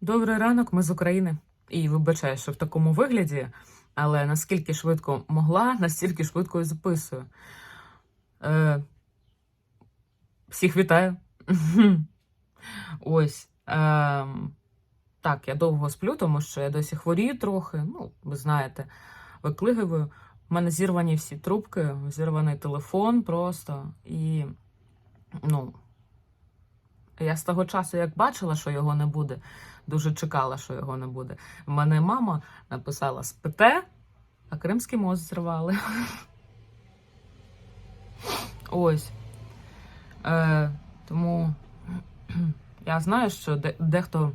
Добрий ранок, ми з України. І вибачаю, що в такому вигляді, але наскільки швидко могла, настільки швидко і записую. Е, всіх вітаю. Ось. Е, так, я довго сплю, тому що я досі хворію трохи. Ну, ви знаєте, виклигаю. У мене зірвані всі трубки, зірваний телефон просто. І, ну, я з того часу, як бачила, що його не буде, дуже чекала, що його не буде. В мене мама написала спите, а Кримський мост зірвали. Ось. Е, тому я знаю, що де- дехто,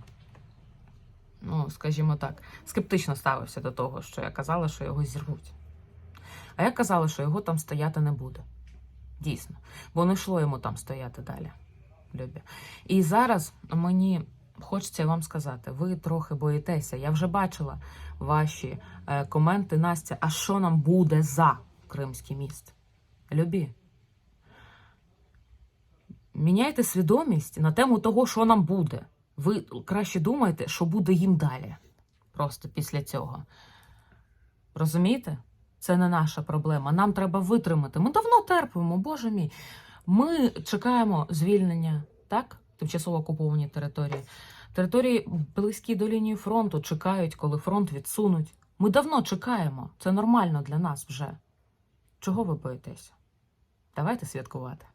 ну, скажімо так, скептично ставився до того, що я казала, що його зірвуть. А я казала, що його там стояти не буде. Дійсно. Бо не йшло йому там стояти далі. Любі. І зараз мені хочеться вам сказати, ви трохи боїтеся. Я вже бачила ваші е, коменти, Настя, а що нам буде за Кримський міст? Любі. Міняйте свідомість на тему того, що нам буде. Ви краще думайте, що буде їм далі. Просто після цього. Розумієте? Це не наша проблема. Нам треба витримати. Ми давно терпимо, боже мій. Ми чекаємо звільнення, так? Тимчасово окуповані території. Території близькі до лінії фронту чекають, коли фронт відсунуть. Ми давно чекаємо. Це нормально для нас вже. Чого ви боїтеся? Давайте святкувати.